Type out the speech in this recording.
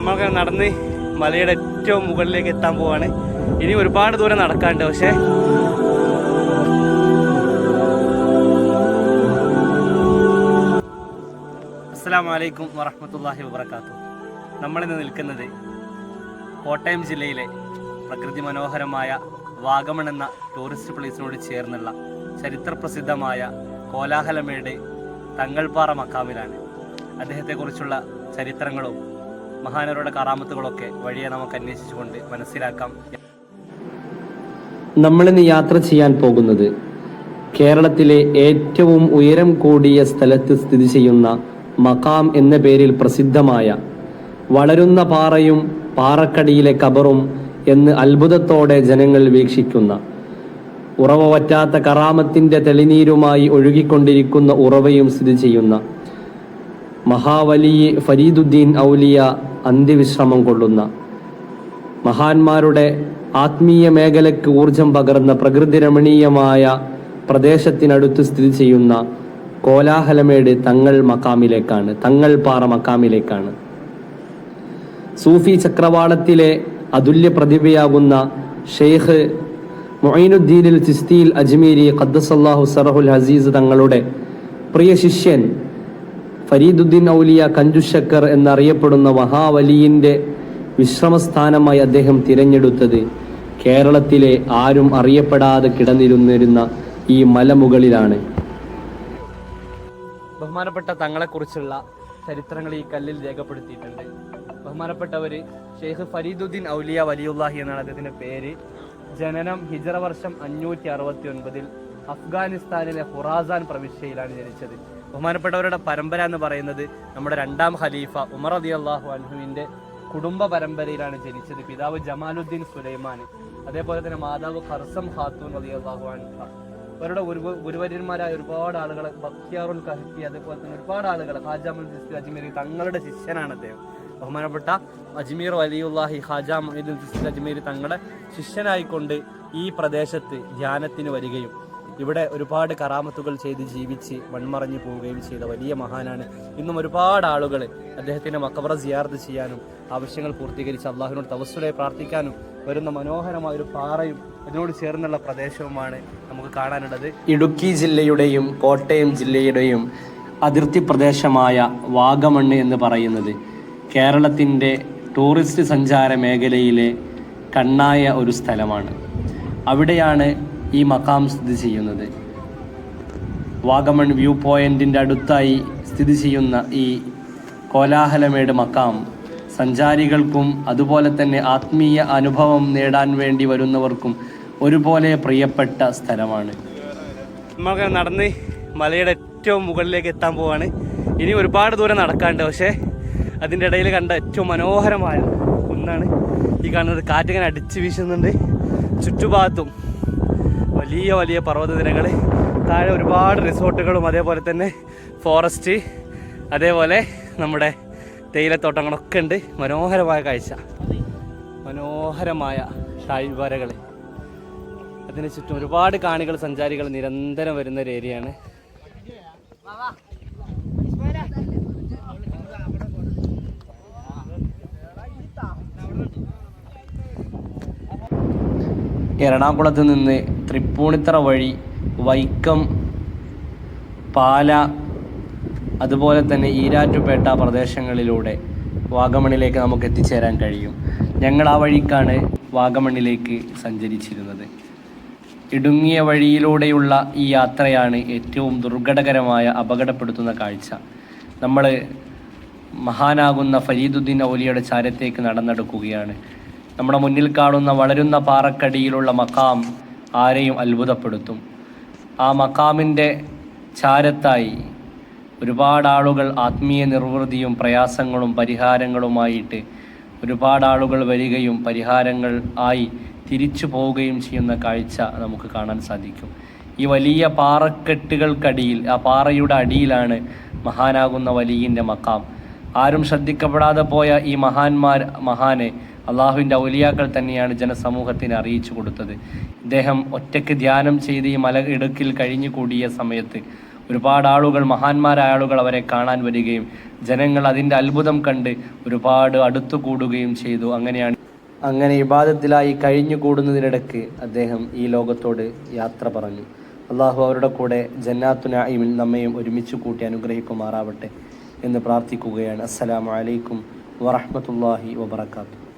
നമ്മളൊക്കെ നടന്ന് മലയുടെ ഏറ്റവും മുകളിലേക്ക് എത്താൻ പോവാണ്. ഇനി ഒരുപാട് ദൂരം നടക്കാണ്ട് പക്ഷേ. അസ്സാമലൈക്കും വറഹമത്തല്ലാഹി വബർക്കാത്തു നമ്മളിന്ന് നിൽക്കുന്നത് കോട്ടയം ജില്ലയിലെ പ്രകൃതി മനോഹരമായ വാഗമൺ എന്ന ടൂറിസ്റ്റ് പ്ലേസിനോട് ചേർന്നുള്ള ചരിത്രപ്രസിദ്ധമായ കോലാഹലമേട് തങ്ങൾപ്പാറ മക്കാമിലാണ്. അദ്ദേഹത്തെക്കുറിച്ചുള്ള ചരിത്രങ്ങളും മഹാനവരുടെ കറാമത്തുകളൊക്കെ വഴിയെ നമുക്ക് അന്വേഷിച്ചുകൊണ്ട് മനസ്സിലാക്കാം. നമ്മളിന്ന് യാത്ര ചെയ്യാൻ പോകുന്നത് കേരളത്തിലെ ഏറ്റവും ഉയരം കൂടിയ സ്ഥലത്ത് സ്ഥിതി ചെയ്യുന്ന മക്കാം എന്ന പേരിൽ പ്രസിദ്ധമായ വളരുന്ന പാറയും പാറക്കടിയിലെ കബറും എന്ന് അത്ഭുതത്തോടെ ജനങ്ങൾ വീക്ഷിക്കുന്ന ഉറവ വറ്റാത്ത കറാമത്തിന്റെ തെളിനീരുമായി ഒഴുകിക്കൊണ്ടിരിക്കുന്ന ഉറവയും സ്ഥിതി ചെയ്യുന്ന മഹാവലി ഫരീദുദ്ദീൻ ഔലിയ അന്ത്യവിശ്രമം കൊള്ളുന്ന മഹാന്മാരുടെ ആത്മീയ മേഖലയ്ക്ക് ഊർജം പകർന്ന പ്രകൃതി രമണീയമായ പ്രദേശത്തിനടുത്ത് സ്ഥിതി ചെയ്യുന്ന കോലാഹലമേട് തങ്ങൾ മക്കാമിലേക്കാണ് തങ്ങൾ പാറ മക്കാമിലേക്കാണ്. സൂഫി ചക്രവാളത്തിലെ അതുല്യ പ്രതിഭയാകുന്ന ഷെയ്ഖ് മൊയ്നുദ്ദീനിൽ ചിസ്തിയിൽ അജ്മീരി ഖദ്ദസല്ലാഹു സറഹുൽ ഹസീസ് തങ്ങളുടെ പ്രിയ ശിഷ്യൻ ഫരീദുദ്ദീൻ ഔലിയ കഞ്ചുശക്കർ എന്നറിയപ്പെടുന്ന മഹാവലിയിന്റെ വിശ്രമസ്ഥാനമായി അദ്ദേഹം തിരഞ്ഞെടുത്തത് കേരളത്തിലെ ആരും അറിയപ്പെടാതെ കിടന്നിരുന്നിരുന്ന ഈ മലമുകളിലാണ്. ബഹുമാനപ്പെട്ട തങ്ങളെക്കുറിച്ചുള്ള ചരിത്രങ്ങൾ ഈ കല്ലിൽ രേഖപ്പെടുത്തിയിട്ടുണ്ട്. ബഹുമാനപ്പെട്ടവർ ഷെയ്ഖ് ഫരീദുദ്ദീൻ ഔലിയ വലിയുല്ലാഹി എന്നാണ് അദ്ദേഹത്തിന്റെ പേര്. ജനനം ഹിജറ വർഷം അഞ്ഞൂറ്റി അറുപത്തി ഒൻപതിൽ അഫ്ഗാനിസ്ഥാനിലെ ഹുറാസാൻ പ്രവിശ്യയിലാണ് ജനിച്ചത്. ബഹുമാനപ്പെട്ടവരുടെ പരമ്പര എന്ന് പറയുന്നത് നമ്മുടെ രണ്ടാം ഖലീഫ ഉമർ അലി അള്ളാഹു അൻഹുവിന്റെ കുടുംബ പരമ്പരയിലാണ് ജനിച്ചത്. പിതാവ് ജമാലുദ്ദീൻ സുലൈമാൻ അതേപോലെ തന്നെ മാതാവ് ഖർസം ഖാത്തൂൻ അലി അള്ളാഹു അൻഹ. അവരുടെ ഗുരു ഗുരുവര്യന്മാരായ ഒരുപാട് ആളുകൾ ബക്തിയാറുൽ കഹത്തി അതേപോലെ തന്നെ ഒരുപാട് ആളുകൾ ഖാജ ജിസ്തി അജ്മീരി തങ്ങളുടെ ശിഷ്യനാണ് അദ്ദേഹം. ബഹുമാനപ്പെട്ട അജ്മീർ വലിയുല്ലാഹി ഖാജ ജിസ്തി അജ്മീർ തങ്ങളുടെ ശിഷ്യനായിക്കൊണ്ട് ഈ പ്രദേശത്ത് ധ്യാനത്തിന് വരികയും ഇവിടെ ഒരുപാട് കറാമത്തുകൾ ചെയ്ത് ജീവിച്ച് മൺമറഞ്ഞു പോവുകയും ചെയ്ത വലിയ മഹാനാണ്. ഇന്നും ഒരുപാട് ആളുകൾ അദ്ദേഹത്തിന്റെ മക്കബറ സിയാർത്ത് ചെയ്യാനും ആവശ്യങ്ങൾ പൂർത്തീകരിച്ച് അള്ളാഹുവിനോട് തവസ്സുലെ പ്രാർത്ഥിക്കാനും വരുന്ന മനോഹരമായ ഒരു പാറയും അതിനോട് ചേർന്നുള്ള പ്രദേശവുമാണ് നമുക്ക് കാണാനുള്ളത്. ഇടുക്കി ജില്ലയുടെയും കോട്ടയം ജില്ലയുടെയും അതിർത്തി പ്രദേശമായ വാഗമണ്ണ് എന്ന് പറയുന്നത് കേരളത്തിന്റെ ടൂറിസ്റ്റ് സഞ്ചാര മേഖലയിലെ കണ്ണായ ഒരു സ്ഥലമാണ്. അവിടെയാണ് ഈ മക്കാം സ്ഥിതി ചെയ്യുന്നത്. വാഗമൺ വ്യൂ പോയിന്റിന്റെ അടുത്തായി സ്ഥിതി ചെയ്യുന്ന ഈ കോലാഹലമേട് മക്കാം സഞ്ചാരികൾക്കും അതുപോലെ തന്നെ ആത്മീയ അനുഭവം നേടാൻ വേണ്ടി വരുന്നവർക്കും ഒരുപോലെ പ്രിയപ്പെട്ട സ്ഥലമാണ്. നമ്മളൊക്കെ നടന്ന് മലയുടെ ഏറ്റവും മുകളിലേക്ക് എത്താൻ പോവാണ്. ഇനി ഒരുപാട് ദൂരം നടക്കാണ്ട് പക്ഷേ അതിന്റെ ഇടയിൽ കണ്ട ഏറ്റവും മനോഹരമായ ഒന്നാണ്. ഈ കാണുന്നത് കാറ്റിങ്ങനെ അടിച്ച് വീശുന്നുണ്ട്. ചുറ്റുഭാഗത്തും വലിയ വലിയ പർവതനിരകൾ താഴെ ഒരുപാട് റിസോർട്ടുകളും അതേപോലെ തന്നെ ഫോറസ്റ്റ് അതേപോലെ നമ്മുടെ തേയിലത്തോട്ടങ്ങളൊക്കെ ഉണ്ട്. മനോഹരമായ കാഴ്ച. മനോഹരമായ താഴ്വരകൾ. അതിന് ചുറ്റും ഒരുപാട് കാണികൾ സഞ്ചാരികൾ നിരന്തരം വരുന്ന ഒരു ഏരിയയാണ്. എറണാകുളത്ത് നിന്ന് തൃപ്പൂണിത്തറ വഴി വൈക്കം പാല അതുപോലെ തന്നെ ഈരാറ്റുപേട്ട പ്രദേശങ്ങളിലൂടെ വാഗമണിലേക്ക് നമുക്ക് എത്തിച്ചേരാൻ കഴിയും. ഞങ്ങൾ ആ വഴിക്കാണ് വാഗമണിലേക്ക് സഞ്ചരിച്ചിരുന്നത്. ഇടുങ്ങിയ വഴിയിലൂടെയുള്ള ഈ യാത്രയാണ് ഏറ്റവും ദുർഘടകരമായ അപകടപ്പെടുത്തുന്ന കാഴ്ച. നമ്മൾ മഹാനാകുന്ന ഫരീദുദ്ദീൻ ഔലിയുടെ ചാരത്തേക്ക് നടന്നെടുക്കുകയാണ്. നമ്മുടെ മുന്നിൽ കാണുന്ന വളരുന്ന പാറക്കടിയിലുള്ള മക്കാം ആരെയും അത്ഭുതപ്പെടുത്തും. ആ മക്കാമിന്റെ ചാരത്തായി ഒരുപാട് ആളുകൾ ആത്മീയ നിർവൃതിയും പ്രയാസങ്ങളും പരിഹാരങ്ങളുമായിട്ട് ഒരുപാട് ആളുകൾ വരികയും പരിഹാരങ്ങൾ ആയി തിരിച്ചു പോവുകയും ചെയ്യുന്ന കാഴ്ച നമുക്ക് കാണാൻ സാധിക്കും. ഈ വലിയ പാറക്കെട്ടുകൾക്കടിയിൽ ആ പാറയുടെ അടിയിലാണ് മഹാനാകുന്ന വലിയന്റെ മക്കാം ആരും ശ്രദ്ധിക്കപ്പെടാതെ പോയ ഈ മഹാന്മാർ മഹാനെ അള്ളാഹുവിന്റെ ഔലിയാക്കൾ തന്നെയാണ് ജനസമൂഹത്തിന് അറിയിച്ചു കൊടുത്തത്. ഇദ്ദേഹം ഒറ്റയ്ക്ക് ധ്യാനം ചെയ്ത് ഈ മല ഇടുക്കിൽ കഴിഞ്ഞു കൂടിയ സമയത്ത് ഒരുപാട് ആളുകൾ മഹാന്മാരായ ആളുകൾ അവരെ കാണാൻ വരികയും ജനങ്ങൾ അതിന്റെ അത്ഭുതം കണ്ട് ഒരുപാട് അടുത്തു കൂടുകയും ചെയ്തു. അങ്ങനെയാണ് അങ്ങനെ ഇബാദത്തിലായി കഴിഞ്ഞു കൂടുന്നതിനിടയ്ക്ക് അദ്ദേഹം ഈ ലോകത്തോട് യാത്ര പറഞ്ഞു. അള്ളാഹു അവരുടെ കൂടെ ജന്നാത്തു നായിമിൽ നമ്മയും ഒരുമിച്ച് കൂട്ടി അനുഗ്രഹിക്കുമാറാവട്ടെ എന്ന് പ്രാർത്ഥിക്കുകയാണ്. അസ്സലാമു അലൈക്കും വറഹ്മത്തുള്ളാഹി വബറകാതുഹു.